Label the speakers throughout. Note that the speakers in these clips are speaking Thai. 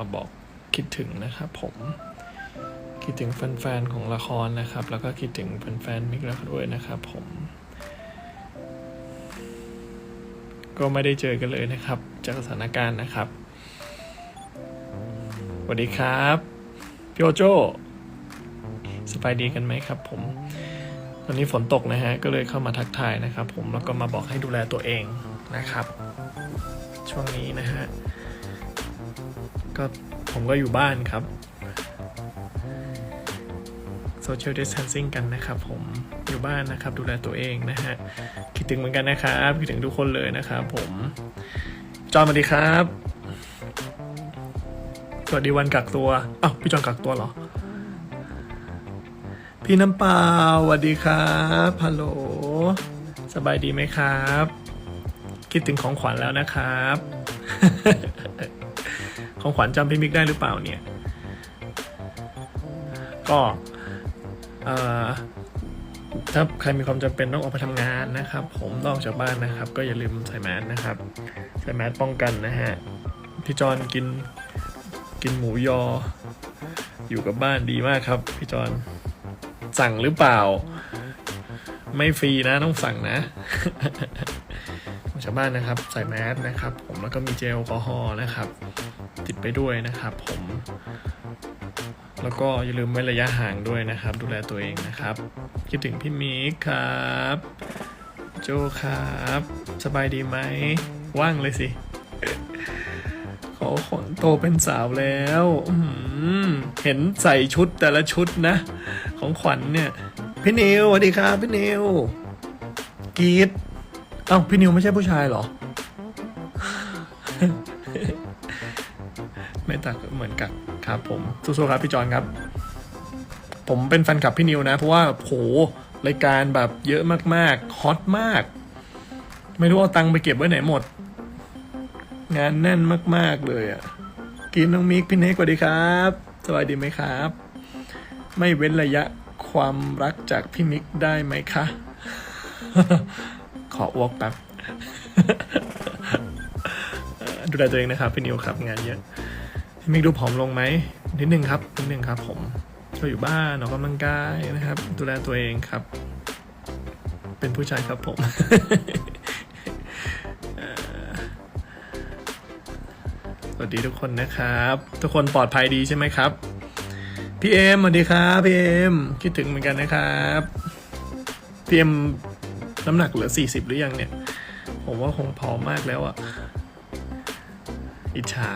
Speaker 1: มาบอกคิดถึงนะครับผมคิดถึงแฟนๆของละครนะครับ แล้วก็คิดถึงแฟนๆมิกแล้วด้วยนะครับ ผม ก็ไม่ได้เจอกันเลยนะครับ จากสถานการณ์นะครับสวัสดีครับพี่โอโจสบายดีกันไหมครับ ผม ตอนนี้ฝนตกนะฮะ ก็เลยเข้ามาทักทายนะครับ ผมแล้วก็มาบอกให้ดูแลตัวเองนะครับ ช่วงนี้นะฮะ ก็ผมก็อยู่บ้านครับ social distancing กันนะครับผมอยู่บ้านนะครับดูแลตัวเองนะฮะ คิดถึงเหมือนกันนะครับคิดถึงทุกคนเลยนะครับผม จอนสวัสดีครับ สวัสดีวันกักตัวอ้าวพี่จอนกักตัวเหรอ พี่น้ำเปล่าสวัสดีครับฮัลโหลสบายดีไหมครับ คิดถึงของขวัญแล้วนะครับ ของขวัญจำพี่มิกได้หรือเปล่าเนี่ย ก็ถ้าใครมีความจำเป็นต้องออกไปทำงานนะครับ ผมต้องออกจากบ้านนะครับ ก็อย่าลืมใส่แมสนะครับ ใส่แมสป้องกันนะฮะพี่จอนกินกินหมูยอ อยู่กับบ้านดีมากครับ พี่จอนสั่งหรือเปล่า ไม่ฟรีนะต้องสั่งนะออกจากบ้านนะครับ ใส่แมสนะครับ ผมแล้วก็มีเจลแอลกอฮอล์นะครับ ติดไปด้วยนะครับ ผม แล้วก็อย่าลืมเว้นระยะห่างด้วยนะครับ ดูแลตัวเองนะครับ คิดถึงพี่มิกครับ โจครับ สบายดีไหมว่างเลยสิขอขนโตเป็นสาวแล้ว เห็นใส่ชุดแต่ละชุดนะ ของขวัญเนี่ย พี่นิวสวัสดีครับพี่นิวกรีดเอ้าพี่นิวไม่ใช่ผู้ชายเหรอ ไม่ตักเหมือนกับครับ ผมสู้ๆครับพี่จอนครับ ผมเป็นแฟนคลับพี่นิวนะ เพราะว่าโหรายการแบบเยอะมากๆฮอตมาก ไม่รู้เอาตังค์ไปเก็บไว้ไหนหมด งานแน่นมาก ๆ เลยอะกินน้องมิกพี่เนกสวัสดีครับ สวัสดีไหมครับ ไม่เว้นระยะ ความรักจากพี่มิกได้ไหมคะ ขออ้วกแป๊บ ดูแลตัวเองนะครับพี่นิวครับงานเยอะ พี่มิกดูผอมลงไหมนิดนึงครับนิดนึงครับ ผมก็อยู่บ้านออกกำลังกายนะครับ ดูแลตัวเองครับ เป็นผู้ชายครับผมสวัสดีทุกคนนะครับ ทุกคนปลอดภัยดีใช่ไหมครับ พี่เอ็มสวัสดีครับพี่เอ็มคิดถึงเหมือนกันนะครับพี่เอ็มน้ำหนักเหลือ40หรือยังเนี่ย ผมว่าคงผอมมากแล้วอะอิจฉา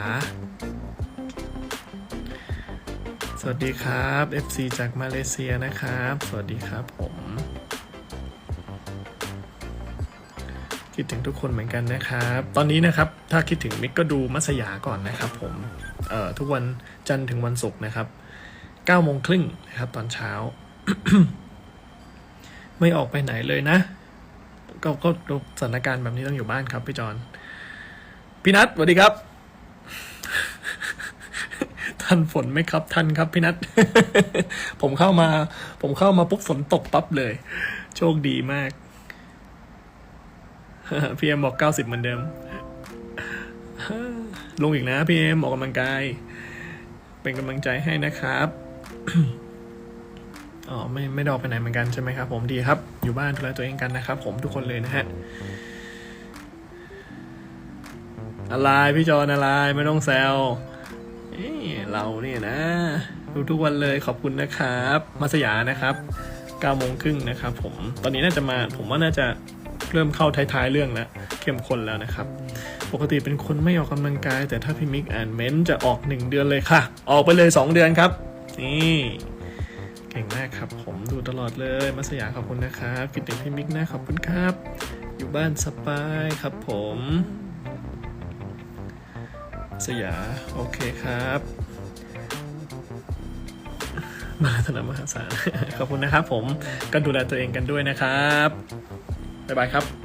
Speaker 1: สวัสดีครับ FC จากมาเลเซียนะครับ สวัสดีครับผม คิดถึงทุกคนเหมือนกันนะครับ ตอนนี้นะครับ ถ้าคิดถึงมิกก็ดูมัสยาก่อนนะครับผม เอ่อทุกวันจันทร์ถึงวันศุกร์นะครับ 9โมงครึ่งนะครับตอนเช้า ไม่ออกไปไหนเลยนะ ก็ก็สถานการณ์แบบนี้ต้องอยู่บ้านครับพี่จอนพี่นัทสวัสดีครับทันฝนไหมครับทันครับพี่นัทผมเข้ามา ผมเข้ามาปุ๊บฝนตกปั๊บเลย โชคดีมากพี่เอ็มบอกเก้าสิบเหมือนเดิม ลงอีกนะพี่เอ็มออกกำลังกาย เป็นกำลังใจให้นะครับ อ๋อไม่ไม่ได้ออกไปไหนเหมือนกันใช่ไหมครับผมดีครับ อยู่บ้านดูแลตัวเองกันนะครับ ผมทุกคนเลยนะฮะอะไรพี่จอนอะไรไม่ต้องแซวเอ้เราเนี่ยนะดูทุกวันเลยขอบคุณนะครับ มาสยานะครับ9โมงครึ่งนะครับ ผมตอนนี้น่าจะมาผมว่าน่าจะเริ่มเข้าท้ายๆเรื่องแล้วเข้มข้นแล้วนะครับ ปกติเป็นคนไม่ออกกำลังกาย แต่ถ้าพี่มิกอ่านเม้นต์จะออกหนึ่งเดือนเลยค่ะ ออกไปเลย 2 เดือนครับ นี่เก่งมากครับผมดูตลอดเลยมัสยาขอบคุณนะครับคิดถึงพี่มิกนะขอบคุณครับ อยู่บ้านสบายครับผมสยาโอเคครับ มาธนมหาศาลขอบคุณนะครับผมก็ดูแลตัวเองกันด้วยนะครับ บ๊ายบายครับ